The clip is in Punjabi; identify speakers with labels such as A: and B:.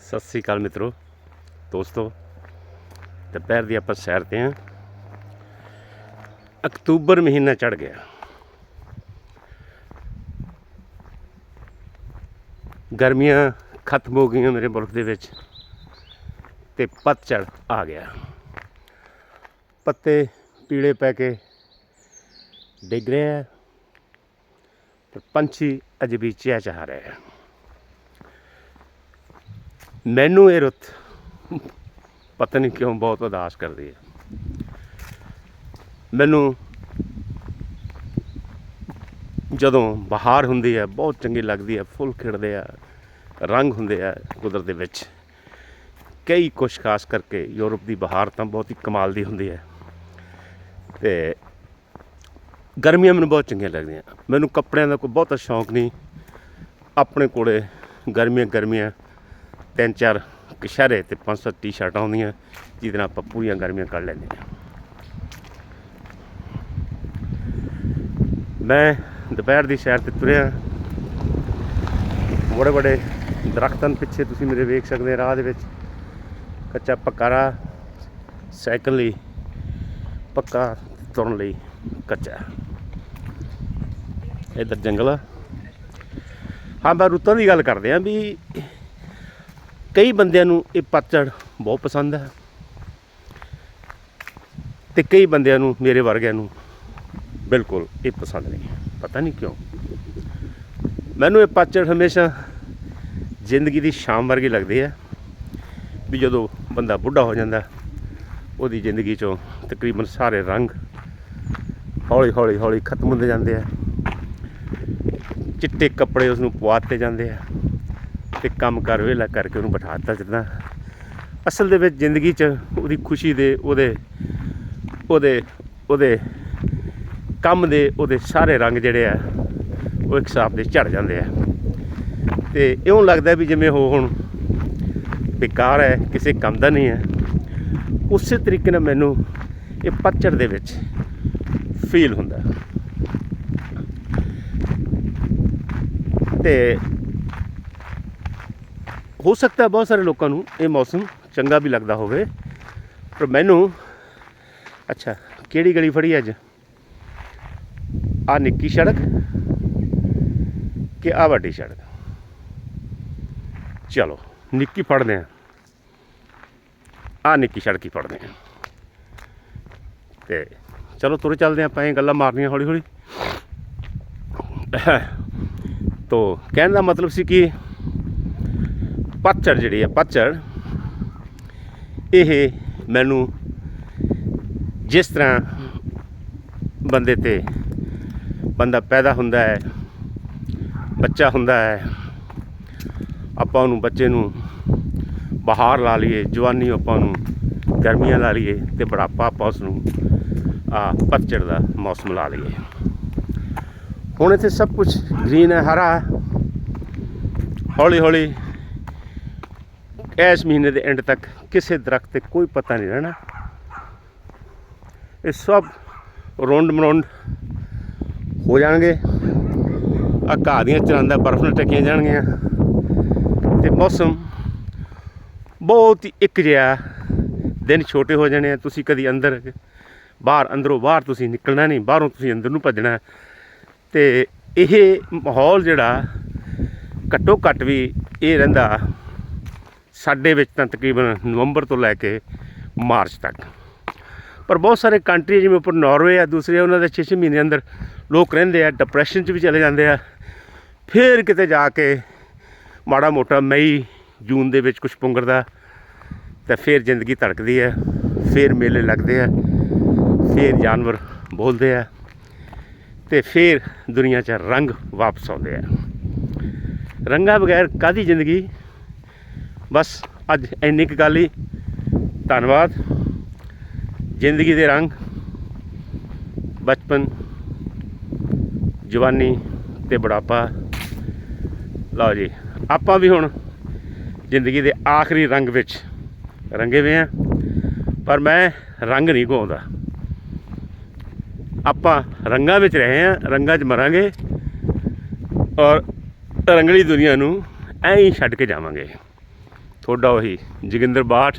A: ਸਤਿ ਸ੍ਰੀ ਅਕਾਲ ਮਿੱਤਰੋ, ਦੋਸਤੋ, ਦੁਪਹਿਰ ਦੀ ਆਪਾਂ ਸੈਰ ਤੇ ਹਾਂ। ਅਕਤੂਬਰ ਮਹੀਨਾ ਚੜ ਗਿਆ। ਗਰਮੀਆਂ ਖਤਮ ਹੋ ਗਈਆਂ ਮੇਰੇ ਮੁਲਕ ਦੇ ਵਿੱਚ ਤੇ ਪਤਝੜ ਆ ਗਿਆ। ਪੱਤੇ ਪੀਲੇ ਪੈ ਕੇ ਡਿੱਗ ਰਹੇ ਆ ਤੇ ਪੰਛੀ ਅਜੇ ਵੀ ਚਹਿਚਹਾ ਰਹੇ ਆ। ਮੈਨੂੰ ਇਹ ਰੁੱਤ ਪਤਾ ਨਹੀਂ ਕਿਉਂ ਬਹੁਤ ਉਦਾਸ ਕਰਦੀ ਹੈ। ਮੈਨੂੰ ਜਦੋਂ ਬਹਾਰ ਹੁੰਦੀ ਹੈ, ਬਹੁਤ ਚੰਗੀ ਲੱਗਦੀ ਹੈ, ਫੁੱਲ ਖਿੜਦੇ ਆ, ਰੰਗ ਹੁੰਦੇ ਆ ਕੁਦਰਤ ਦੇ ਵਿੱਚ। ਕਈ ਕੁਛ ਖਾਸ ਕਰਕੇ ਯੂਰਪ ਦੀ ਬਹਾਰ ਤਾਂ ਬਹੁਤ ਹੀ ਕਮਾਲ ਦੀ ਹੁੰਦੀ ਹੈ। ਤੇ ਗਰਮੀਆਂ ਮੈਨੂੰ ਬਹੁਤ ਚੰਗੀਆਂ ਲੱਗਦੀਆਂ। ਮੈਨੂੰ ਕੱਪੜਿਆਂ ਦਾ ਕੋਈ ਬਹੁਤਾ ਸ਼ੌਂਕ ਨਹੀਂ। ਆਪਣੇ ਕੋਲੇ ਗਰਮੀਆਂ ਗਰਮੀਆਂ ਤਿੰਨ ਚਾਰ ਕਸ਼ਹਿਰੇ ਤੇ ਪੰਜ ਸੱਤ ਟੀ-ਸ਼ਰਟਾਂ ਹੁੰਦੀਆਂ, ਜਿਹਦੇ ਨਾਲ ਆਪਾਂ ਪੂਰੀਆਂ ਗਰਮੀਆਂ ਕੱਢ ਲੈਂਦੇ ਹਾਂ। ਮੈਂ ਦੁਪਹਿਰ ਦੀ ਸੈਰ ਤੇ ਤੁਰਿਆ। ਬੜੇ ਬੜੇ ਦਰਖਤਾਂ ਪਿੱਛੇ ਤੁਸੀਂ ਮੇਰੇ ਵੇਖ ਸਕਦੇ ਰਾਹ ਦੇ ਵਿੱਚ ਕੱਚਾ ਪੱਕਾ ਰਾਹ ਸਾਈਕਲ ਲਈ, ਪੱਕਾ ਤੁਰਨ ਲਈ ਕੱਚਾ। ਇਧਰ ਜੰਗਲ ਆ। ਹਾਂ, ਮੈਂ ਰੁੱਤਾਂ ਦੀ ਗੱਲ ਕਰਦੇ ਆ ਵੀ ਕਈ ਬੰਦਿਆਂ ਨੂੰ ਇਹ ਪਤਝੜ ਬਹੁਤ ਪਸੰਦ ਹੈ ਤੇ ਕਈ ਬੰਦਿਆਂ ਨੂੰ ਮੇਰੇ ਵਰਗਿਆਂ ਨੂੰ ਬਿਲਕੁਲ ਇਹ ਪਸੰਦ ਨਹੀਂ ਪਤਾ ਨਹੀਂ ਕਿਉਂ? ਮੈਨੂੰ ਇਹ ਪਤਝੜ ਹਮੇਸ਼ਾ ਜ਼ਿੰਦਗੀ ਦੀ ਸ਼ਾਮ ਵਰਗੀ ਲੱਗਦੀ ਹੈ ਵੀ ਜਦੋਂ ਬੰਦਾ ਬੁੱਢਾ ਹੋ ਜਾਂਦਾ, ਉਹਦੀ ਜ਼ਿੰਦਗੀ ਚੋਂ ਤਕਰੀਬਨ ਸਾਰੇ ਰੰਗ ਹੌਲੀ ਹੌਲੀ ਹੌਲੀ ਖਤਮ ਹੁੰਦੇ ਜਾਂਦੇ ਆ। ਚਿੱਟੇ ਕੱਪੜੇ ਉਸ ਨੂੰ ਪਵਾਤੇ ਜਾਂਦੇ ਆ। ਤੇ ਕੰਮ ਕਰ ਵੇਲਾ ਕਰਕੇ ਉਹਨੂੰ ਬਿਠਾ ਦਿੱਤਾ ਜਾਂਦਾ ਅਸਲ ਦੇ ਵਿੱਚ ਜ਼ਿੰਦਗੀ 'ਚ ਉਹਦੀ ਖੁਸ਼ੀ ਦੇ, ਉਹਦੇ ਉਹਦੇ ਉਹਦੇ ਕੰਮ ਦੇ, ਉਹਦੇ ਸਾਰੇ ਰੰਗ ਜਿਹੜੇ ਆ, ਉਹ ਇੱਕ ਹਿਸਾਬ ਦੇ ਝੜ ਜਾਂਦੇ ਆ। ਤੇ ਇਉਂ ਲੱਗਦਾ ਵੀ ਜਿਵੇਂ ਉਹ ਹੁਣ ਬੇਕਾਰ ਹੈ, ਕਿਸੇ ਕੰਮ ਦਾ ਨਹੀਂ ਹੈ। ਉਸੇ ਤਰੀਕੇ ਨਾਲ ਮੈਨੂੰ ਇਹ ਪਤਝੜ ਦੇ ਵਿੱਚ ਫੀਲ ਹੁੰਦਾ। ਤੇ ਹੋ ਸਕਦਾ ਬਹੁਤ ਸਾਰੇ ਲੋਕਾਂ ਨੂੰ ਇਹ ਮੌਸਮ ਚੰਗਾ ਵੀ ਲੱਗਦਾ ਹੋਵੇ, ਪਰ ਮੈਨੂੰ, ਅੱਛਾ, ਕਿਹੜੀ ਗਲੀ ਫੜੀ ਅੱਜ? ਆ ਨਿੱਕੀ ਸੜਕ ਕਿ ਆ ਵੱਡੀ ਸੜਕ? ਚਲੋ, ਨਿੱਕੀ ਫੜਦੇ ਆ ਆ ਨਿੱਕੀ ਸੜਕ ਹੀ ਫੜਦੇ ਆ ਤੇ ਚਲੋ, ਤੁਰ ਚੱਲਦੇ ਆਪਾਂ, ਇਹ ਗੱਲਾਂ ਮਾਰਨੀਆਂ ਹੌਲੀ ਹੌਲੀ ਤੋ, ਕਹਿਣ ਦਾ ਮਤਲਬ ਸੀ ਕਿ ਪਤਝੜ ਜਿਹੜੀ ਹੈ ਪਤਝੜ, ਇਹ ਮੈਨੂੰ ਜਿਸ ਤਰ੍ਹਾਂ ਬੰਦੇ ਤੇ ਬੰਦਾ ਪੈਦਾ ਹੁੰਦਾ ਹੈ, ਬੱਚਾ ਹੁੰਦਾ ਹੈ, ਆਪਾਂ ਉਹਨੂੰ ਬੱਚੇ ਨੂੰ ਬਹਾਰ ਲਾ ਲਈਏ ਜਵਾਨੀ ਆਪਾਂ ਨੂੰ ਗਰਮੀਆਂ ਲਾ ਲਈਏ ਤੇ ਬੁਢਾਪਾ ਆਪਾਂ ਉਸ ਨੂੰ ਆ, ਪਤਝੜ ਦਾ ਮੌਸਮ ਲਾ ਲਈਏ। ਹੁਣ ਇੱਥੇ ਸਭ ਕੁਝ ਗ੍ਰੀਨ ਹੈ, ਹਰਾ ਹੌਲੀ ਹੌਲੀ ਇਸ ਮਹੀਨੇ ਦੇ ਐਂਡ ਤੱਕ ਕਿਸੇ ਦਰਖਤ ਤੇ ਕੋਈ ਪਤਾ ਨਹੀਂ ਰਹਿਣਾ। ਇਹ ਸਭ ਰੌਂਡ ਮਰੌਂਡ ਹੋ ਜਾਣਗੇ। ਆ ਘਾਹ ਦੀਆਂ ਚਰਾਂਦਾ ਬਰਫ਼ ਨਾਲ ਟਕੀਆਂ ਜਾਣਗੀਆਂ। ਤੇ ਮੌਸਮ ਬਹੁਤ ਹੀ ਇੱਕ ਜਿਹਾ ਦਿਨ ਛੋਟੇ ਹੋ ਜਾਣੇ ਆ। ਤੁਸੀਂ ਕਦੀ ਅੰਦਰ, ਬਾਹਰ, ਅੰਦਰੋਂ ਬਾਹਰ ਤੁਸੀਂ ਨਿਕਲਣਾ ਨਹੀਂ, ਬਾਹਰੋਂ ਤੁਸੀਂ ਅੰਦਰ ਨੂੰ ਭੱਜਣਾ। ਤੇ ਇਹ ਮਾਹੌਲ ਜਿਹੜਾ ਘੱਟੋ ਘੱਟ ਵੀ ਇਹ ਰਹਿੰਦਾ ਸਾਡੇ ਵਿੱਚ ਤਾਂ ਤਕਰੀਬਨ ਨਵੰਬਰ ਤੋਂ ਲੈ ਕੇ ਮਾਰਚ ਤੱਕ। ਪਰ ਬਹੁਤ ਸਾਰੇ ਕੰਟਰੀ ਜਿਵੇਂ ਉੱਪਰ ਨਾਰਵੇ ਆ, ਦੂਸਰੇ ਉਹਨਾਂ ਦੇ 6-6 ਮਹੀਨੇ ਅੰਦਰ ਲੋਕ ਰਹਿੰਦੇ ਆ ਡਿਪਰੈਸ਼ਨ 'ਚ ਵੀ ਚਲੇ ਜਾਂਦੇ ਆ। ਫਿਰ ਕਿਤੇ ਜਾ ਕੇ ਮਾੜਾ ਮੋਟਾ ਮਈ, ਜੂਨ ਦੇ ਵਿੱਚ ਕੁਝ ਪੁੰਗਰਦਾ, ਤਾਂ ਫਿਰ ਜ਼ਿੰਦਗੀ ਧੜਕਦੀ ਹੈ ਫਿਰ ਮੇਲੇ ਲੱਗਦੇ ਆ, ਫਿਰ ਜਾਨਵਰ ਬੋਲਦੇ ਆ, ਤੇ ਫਿਰ ਦੁਨੀਆ 'ਚ ਰੰਗ ਵਾਪਸ ਆਉਂਦੇ ਆ। ਰੰਗਾਂ ਬਗੈਰ ਕਾਦੀ ਜ਼ਿੰਦਗੀ? ਬਸ ਅੱਜ ਇੰਨੀ ਕੁ ਗੱਲ ਹੀ। ਧੰਨਵਾਦ। ਜ਼ਿੰਦਗੀ ਦੇ ਰੰਗ। ਬਚਪਨ। ਜਵਾਨੀ ਤੇ ਬੁਢਾਪਾ। ਲਓ ਜੀ, ਆਪਾਂ ਵੀ ਹੁਣ ਜ਼ਿੰਦਗੀ ਦੇ ਆਖਰੀ ਰੰਗ ਵਿੱਚ ਰੰਗੇ ਹੋਏ ਆ ਪਰ ਮੈਂ ਰੰਗ ਨਹੀਂ ਗਾਉਂਦਾ ਆਪਾਂ ਰੰਗਾਂ ਵਿੱਚ ਰਹੇ ਆ ਰੰਗਾਂ 'ਚ ਮਰਾਂਗੇ। ਔਰ ਰੰਗਲੀ ਦੁਨੀਆ ਨੂੰ ਐਂ ਹੀ ਛੱਡ ਕੇ ਜਾਵਾਂਗੇ। ਤੁਹਾਡਾ ਉਹੀ ਜੋਗਿੰਦਰ ਬਾਠ।